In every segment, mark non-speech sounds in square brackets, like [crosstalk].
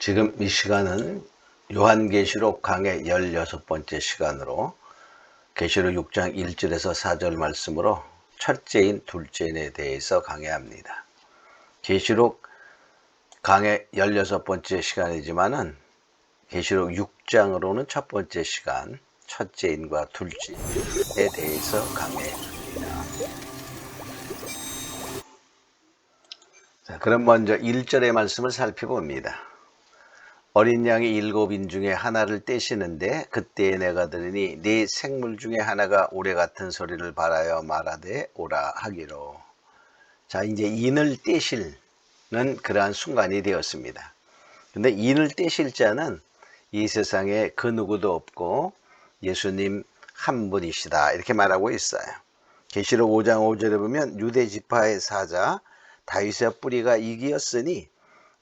지금 이 시간은 요한계시록 강의 16번째 시간으로 계시록 6장 1절에서 4절 말씀으로 첫째인 둘째인에 대해서 강의합니다. 계시록 강의 16번째 시간이지만은 계시록 6장으로는 첫 번째 시간 첫째인과 둘째에 대해서 강의합니다. 자, 그럼 먼저 1절의 말씀을 살펴봅니다. 어린 양이 일곱 인 중에 하나를 떼시는데 그때에 내가 들으니 네 생물 중에 하나가 오래 같은 소리를 바라여 말하되 오라 하기로. 자 이제 인을 떼실는 그러한 순간이 되었습니다. 근데 인을 떼실 자는 이 세상에 그 누구도 없고 예수님 한 분이시다. 이렇게 말하고 있어요. 계시록 5장 5절에 보면 유대 지파의 사자 다윗의 뿌리가 이기었으니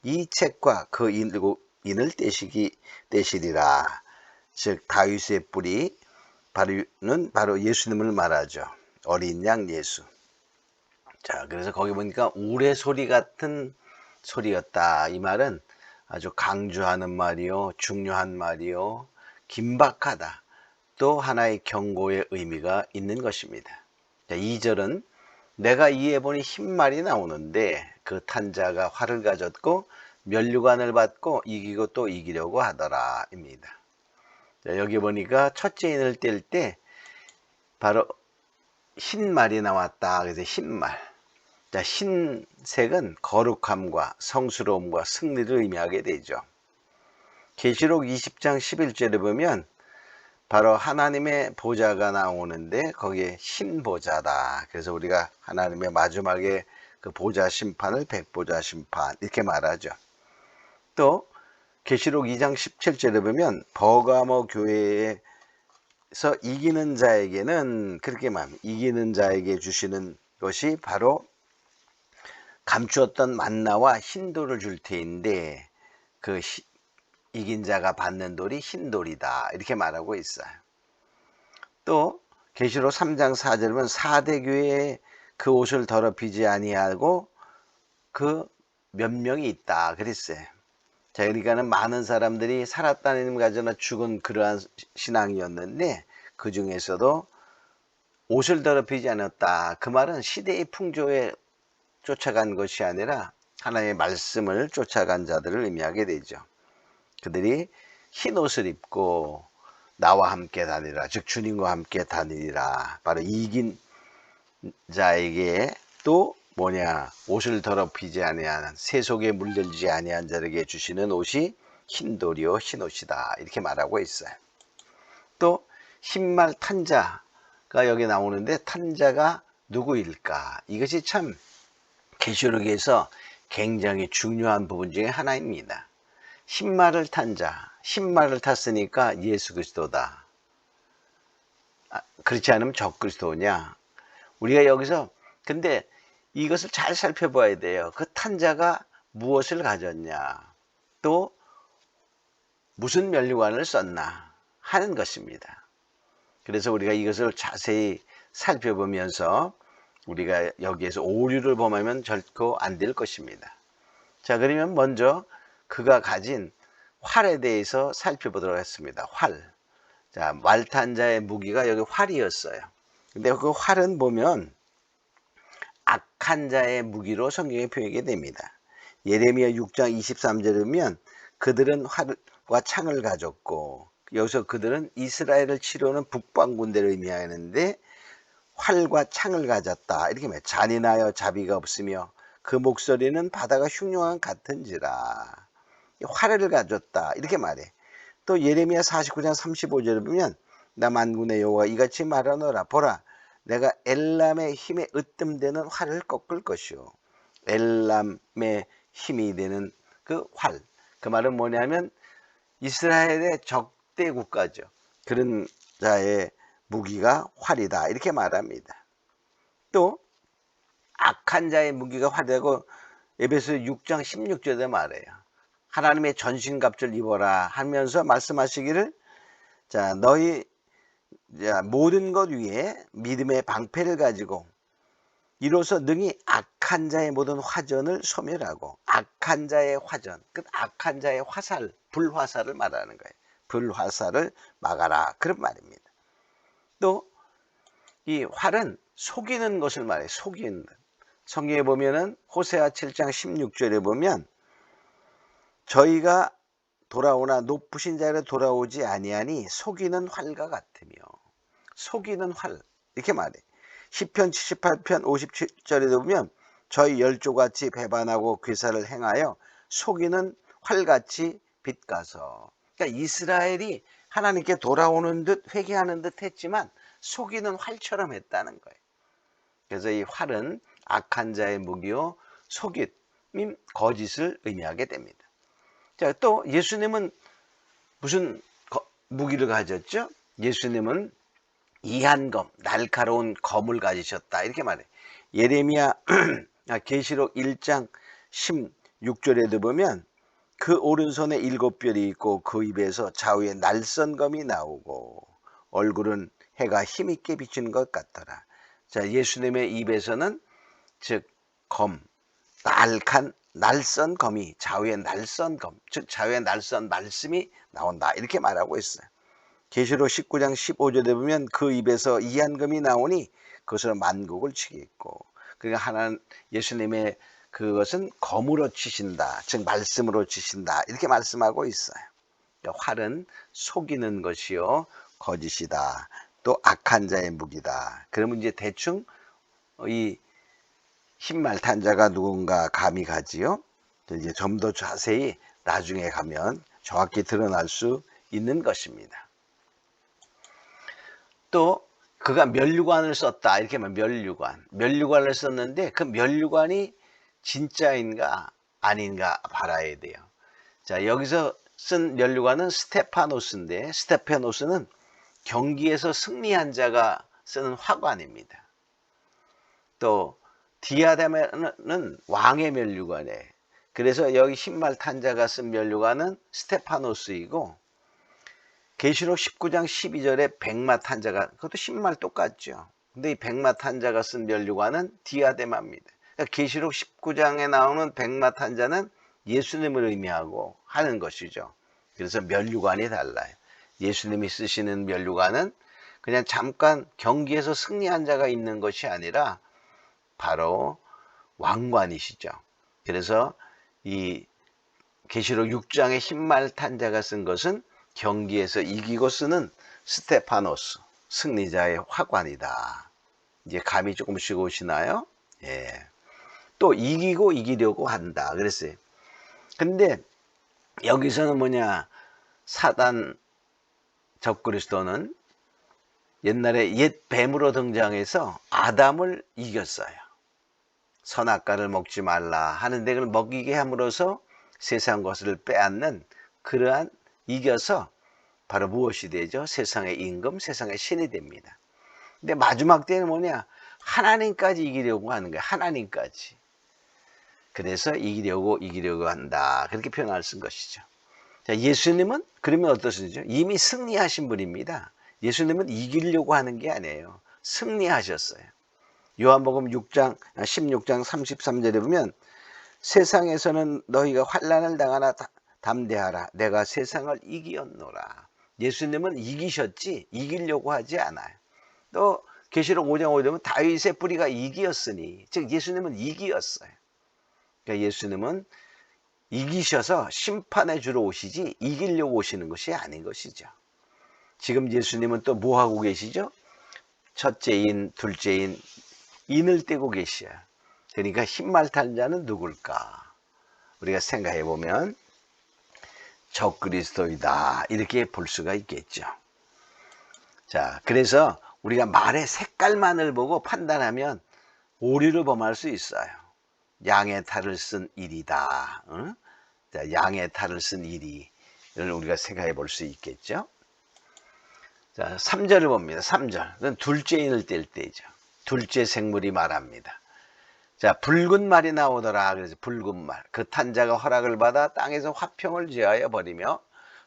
이 책과 그 일곱 인을 떼시기 떼시리라. 즉 다윗의 뿌리 바로는 바로 예수님을 말하죠. 어린 양 예수. 자, 그래서 거기 보니까 우레 소리 같은 소리였다. 이 말은 아주 강조하는 말이요, 중요한 말이요, 긴박하다. 또 하나의 경고의 의미가 있는 것입니다. 자, 2절은 내가 이에 보니 흰말이 나오는데 그 탄자가 활을 가졌고 면류관을 받고 이기고 또 이기려고 하더라 입니다. 여기 보니까 첫째 인을 뗄 때 바로 흰말이 나왔다. 그래서 흰말. 자, 흰색은 거룩함과 성스러움과 승리를 의미하게 되죠. 계시록 20장 11절에 보면 바로 하나님의 보좌가 나오는데 거기에 흰 보좌다. 그래서 우리가 하나님의 마지막에 그 보좌 심판을 백보좌 심판 이렇게 말하죠. 또 계시록 2장 17절에 보면 버가모 교회에서 이기는 자에게는 그렇게 말 이기는 자에게 주시는 것이 바로 감추었던 만나와 흰돌을 줄 테인데 그 시, 이긴 자가 받는 돌이 흰돌이다 이렇게 말하고 있어요. 또 계시록 3장 4절에 보면 사대 교회에 그 옷을 더럽히지 아니하고 그 몇 명이 있다 그랬어요. 자, 그러니까는 많은 사람들이 살았다는 가져나 죽은 그러한 신앙이었는데 그 중에서도 옷을 더럽히지 않았다. 그 말은 시대의 풍조에 쫓아간 것이 아니라 하나님의 말씀을 쫓아간 자들을 의미하게 되죠. 그들이 흰 옷을 입고 나와 함께 다니라. 즉 주님과 함께 다니리라. 바로 이긴 자에게 또 뭐냐 옷을 더럽히지 아니한 세속에 물들지 아니한 자에게 주시는 옷이 흰돌이요 흰 옷이다. 이렇게 말하고 있어요. 또 흰말 탄자가 여기 나오는데 탄자가 누구일까? 이것이 참 계시록에서 굉장히 중요한 부분 중에 하나입니다. 흰말을 탄 자 흰말을 탔으니까 예수 그리스도다. 아, 그렇지 않으면 적그리스도냐? 우리가 여기서 근데 이것을 잘 살펴봐야 돼요. 그 탄자가 무엇을 가졌냐, 또 무슨 면류관을 썼나 하는 것입니다. 그래서 우리가 이것을 자세히 살펴보면서 우리가 여기에서 오류를 범하면 결코 안 될 것입니다. 자, 그러면 먼저 그가 가진 활에 대해서 살펴보도록 하겠습니다. 활. 자, 말탄자의 무기가 여기 활이었어요. 근데 그 활은 보면 악한 자의 무기로 성경에 표현이 됩니다. 예레미야 6장 23절에 보면 그들은 활과 창을 가졌고 여기서 그들은 이스라엘을 치료하는 북방 군대를 의미하는데 활과 창을 가졌다. 이렇게 말 잔인하여 자비가 없으며 그 목소리는 바다가 흉흉한 같은지라. 활을 가졌다. 이렇게 말해. 또 예레미야 49장 35절에 보면 나 만군의 여호와 이같이 말하노라. 보라 내가 엘람의 힘에 으뜸되는 활을 꺾을 것이요. 엘람의 힘이 되는 그 활. 그 말은 뭐냐면 이스라엘의 적대 국가죠. 그런 자의 무기가 활이다. 이렇게 말합니다. 또 악한 자의 무기가 활이라고 에베소 6장 16절에 말해요. 하나님의 전신갑주를 입어라 하면서 말씀하시기를 자 너희 모든 것 위에 믿음의 방패를 가지고 이로써 능히 악한 자의 모든 화전을 소멸하고 악한 자의 화전, 그 악한 자의 화살, 불화살을 말하는 거예요. 불화살을 막아라 그런 말입니다. 또 이 활은 속이는 것을 말해 속이는 성경에 보면은 호세아 7장 16절에 보면 저희가 돌아오나 높으신 자를 돌아오지 아니하니 속이는 활과 같으며 속이는 활 이렇게 말해 10편 78편 57절에 보면 저희 열조같이 배반하고 괴사를 행하여 속이는 활같이 빛가서 그러니까 이스라엘이 하나님께 돌아오는 듯 회개하는 듯 했지만 속이는 활처럼 했다는 거예요. 그래서 이 활은 악한 자의 무기요 속임 거짓을 의미하게 됩니다. 자, 또 예수님은 무슨 무기를 가졌죠? 예수님은 이한검, 날카로운 검을 가지셨다. 이렇게 말해. 예레미야 [clears throat] 아, 계시록 1장 16절에도 보면 그 오른손에 일곱 별이 있고 그 입에서 좌우에 날선검이 나오고 얼굴은 해가 힘있게 비치는 것 같더라. 자, 예수님의 입에서는 즉 검, 날칸 날선 검이 좌우에 날선 검, 즉 좌우에 날선 말씀이 나온다. 이렇게 말하고 있어요. 계시록 19장 15절에 보면 그 입에서 이한금이 나오니 그것으로 만국을 치겠고 그러니까 하나 예수님의 그것은 검으로 치신다. 즉 말씀으로 치신다. 이렇게 말씀하고 있어요. 그러니까 활은 속이는 것이요 거짓이다. 또 악한 자의 무기다. 그러면 이제 대충 이 흰말 탄자가 누군가 감이 가지요. 이제 좀 더 자세히 나중에 가면 정확히 드러날 수 있는 것입니다. 또 그가 면류관을 썼다 이렇게 하면 면류관 면류관을 썼는데 그 면류관이 진짜인가 아닌가 봐야 돼요 자 여기서 쓴 면류관은 스테파노스인데 스테파노스는 경기에서 승리한 자가 쓰는 화관입니다 또 디아데마는 왕의 면류관에 그래서 여기 신말 탄자가 쓴 면류관은 스테파노스이고 계시록 19장 12절에 백마 탄자가 그것도 신말 똑같죠. 근데 이 백마 탄자가 쓴 면류관은 디아데마입니다. 그러니까 계시록 19장에 나오는 백마 탄자는 예수님을 의미하고 하는 것이죠. 그래서 면류관이 달라요. 예수님이 쓰시는 면류관은 그냥 잠깐 경기에서 승리한 자가 있는 것이 아니라 바로 왕관이시죠. 그래서 이 계시록 6장의 흰말 탄자가 쓴 것은 경기에서 이기고 쓰는 스테파노스 승리자의 화관이다. 이제 감이 조금씩 오시나요? 예. 또 이기고 이기려고 한다. 그랬어요. 근데 여기서는 뭐냐? 사단 적그리스도는 옛날에 옛 뱀으로 등장해서 아담을 이겼어요. 선악과를 먹지 말라 하는데 그걸 먹이게 함으로써 세상 것을 빼앗는 그러한 이겨서 바로 무엇이 되죠? 세상의 임금, 세상의 신이 됩니다. 근데 마지막 때는 뭐냐? 하나님까지 이기려고 하는 거예요. 하나님까지. 그래서 이기려고 이기려고 한다. 그렇게 표현할 쓴 것이죠. 자, 예수님은 그러면 어떠신지요? 이미 승리하신 분입니다. 예수님은 이기려고 하는 게 아니에요. 승리하셨어요. 요한복음 6장 16장 33절에 보면 세상에서는 너희가 환란을 당하나 담대하라. 내가 세상을 이기었노라. 예수님은 이기셨지 이기려고 하지 않아요. 또 계시록 5장 5절 보면 다윗의 뿌리가 이기었으니 즉 예수님은 이기었어요. 그러니까 예수님은 이기셔서 심판해 주러 오시지 이기려고 오시는 것이 아닌 것이죠. 지금 예수님은 또 뭐 하고 계시죠? 첫째인, 둘째인 인을 떼고 계셔요. 그러니까 흰말 탄 자는 누굴까? 우리가 생각해 보면 적그리스도이다. 이렇게 볼 수가 있겠죠. 자, 그래서 우리가 말의 색깔만을 보고 판단하면 오류를 범할 수 있어요. 양의 탈을 쓴 일이다. 응? 자, 양의 탈을 쓴 일이 를 우리가 생각해 볼 수 있겠죠. 자, 3절을 봅니다. 3절. 그건 둘째 인을 뗄 때죠. 둘째 생물이 말합니다. 자, 붉은 말이 나오더라. 그래서 붉은 말. 그 탄자가 허락을 받아 땅에서 화평을 제하여 버리며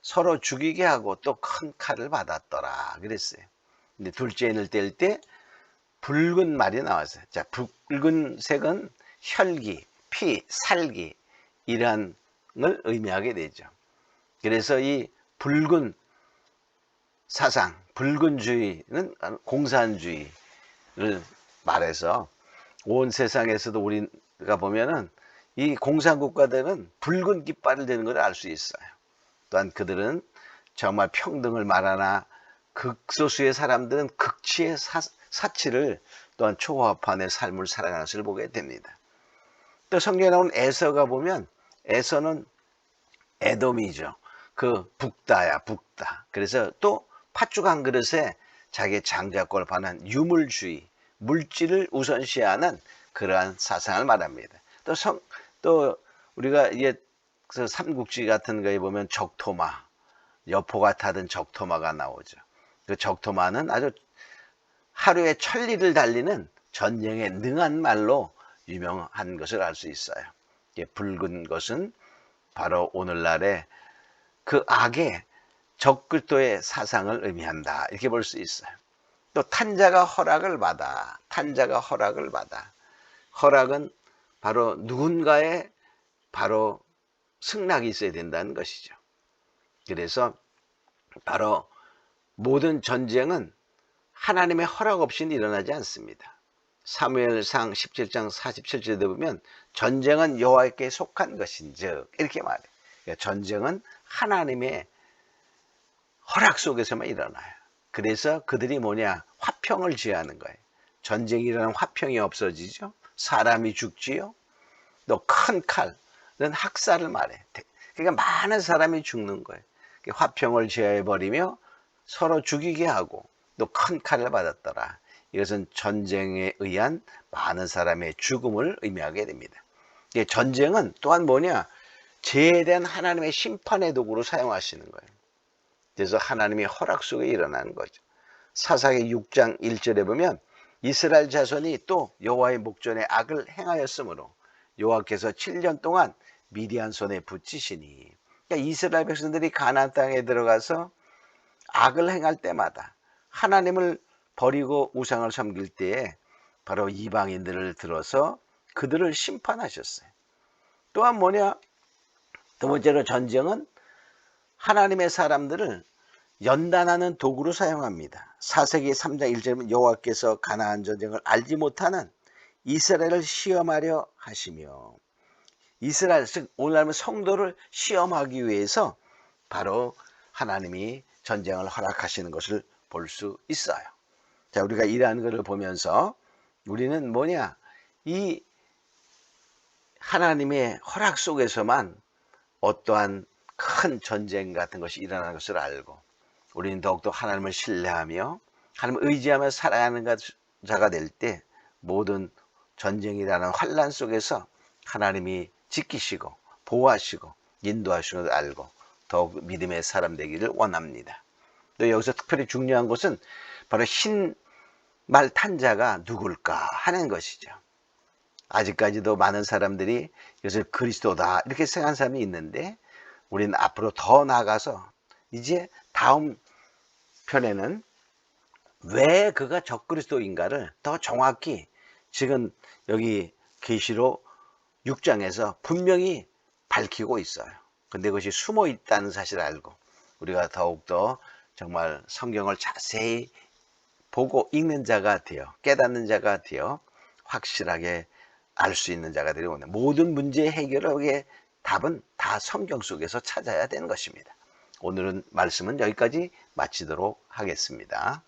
서로 죽이게 하고 또 큰 칼을 받았더라. 그랬어요. 근데 둘째 인을 뗄 때 붉은 말이 나왔어요. 자, 붉은 색은 혈기, 피, 살기 이러한 걸 의미하게 되죠. 그래서 이 붉은 사상, 붉은주의는 공산주의를 말해서 온 세상에서도 우리가 보면은 이 공산국가들은 붉은 깃발을 대는 걸 알 수 있어요. 또한 그들은 정말 평등을 말하나 극소수의 사람들은 극치의 사, 사치를 또한 초화판의 삶을 살아가는 것을 보게 됩니다. 또 성경에 나온 에서가 보면 에서는 에돔이죠. 그 북다야 북다. 그래서 또 팥죽 한 그릇에 자기 장자권을 파는 유물주의, 물질을 우선시하는 그러한 사상을 말합니다. 또 성, 또 우리가 이제 그 삼국지 같은 거에 보면 적토마, 여포가 타던 적토마가 나오죠. 그 적토마는 아주 하루에 천리를 달리는 전쟁에 능한 말로 유명한 것을 알 수 있어요. 붉은 것은 바로 오늘날의 그 악의 적글도의 사상을 의미한다. 이렇게 볼 수 있어요. 또 탄자가 허락을 받아. 탄자가 허락을 받아. 허락은 바로 누군가의 바로 승낙이 있어야 된다는 것이죠. 그래서 바로 모든 전쟁은 하나님의 허락 없이는 일어나지 않습니다. 사무엘상 17장 47절에 보면 전쟁은 여호와께 속한 것인즉 이렇게 말해. 그러니까 전쟁은 하나님의 허락 속에서만 일어나요. 그래서 그들이 뭐냐 화평을 지하는 거예요. 전쟁이 일어나면 화평이 없어지죠. 사람이 죽지요. 또 큰 칼은 학살을 말해. 그러니까 많은 사람이 죽는 거예요. 화평을 제어해 버리며 서로 죽이게 하고 또 큰 칼을 받았더라. 이것은 전쟁에 의한 많은 사람의 죽음을 의미하게 됩니다. 전쟁은 또한 뭐냐? 죄에 대한 하나님의 심판의 도구로 사용하시는 거예요. 그래서 하나님의 허락 속에 일어나는 거죠. 사사기 6장 1절에 보면 이스라엘 자손이 또 여호와의 목전에 악을 행하였으므로 여호와께서 7년 동안 미디안 손에 붙이시니 그러니까 이스라엘 백성들이 가나안 땅에 들어가서 악을 행할 때마다 하나님을 버리고 우상을 섬길 때에 바로 이방인들을 들어서 그들을 심판하셨어요. 또한 뭐냐? 두 번째로 전쟁은 하나님의 사람들을 연단하는 도구로 사용합니다. 사세기 3장 1절은 여호와께서 가나안 전쟁을 알지 못하는 이스라엘을 시험하려 하시며 이스라엘 즉 오늘날 성도를 시험하기 위해서 바로 하나님이 전쟁을 허락하시는 것을 볼 수 있어요. 자, 우리가 이러한 것을 보면서 우리는 뭐냐? 이 하나님의 허락 속에서만 어떠한 큰 전쟁 같은 것이 일어나는 것을 알고 우리는 더욱더 하나님을 신뢰하며 하나님을 의지하며 살아가는 자가 될 때 모든 전쟁이라는 환란 속에서 하나님이 지키시고 보호하시고 인도하시는 걸 알고 더욱 믿음의 사람 되기를 원합니다. 또 여기서 특별히 중요한 것은 바로 흰 말 탄자가 누굴까 하는 것이죠. 아직까지도 많은 사람들이 이것을 그리스도다 이렇게 생각하는 사람이 있는데 우리는 앞으로 더 나아가서 이제 다음 편에는 왜 그가 적그리스도인가를 더 정확히 지금 여기 계시로 6장에서 분명히 밝히고 있어요. 근데 그것이 숨어 있다는 사실을 알고 우리가 더욱더 정말 성경을 자세히 보고 읽는 자가 되어 깨닫는 자가 되어 확실하게 알 수 있는 자가 되려 오는 모든 문제 해결의 답은 다 성경 속에서 찾아야 되는 것입니다. 오늘은 말씀은 여기까지 마치도록 하겠습니다.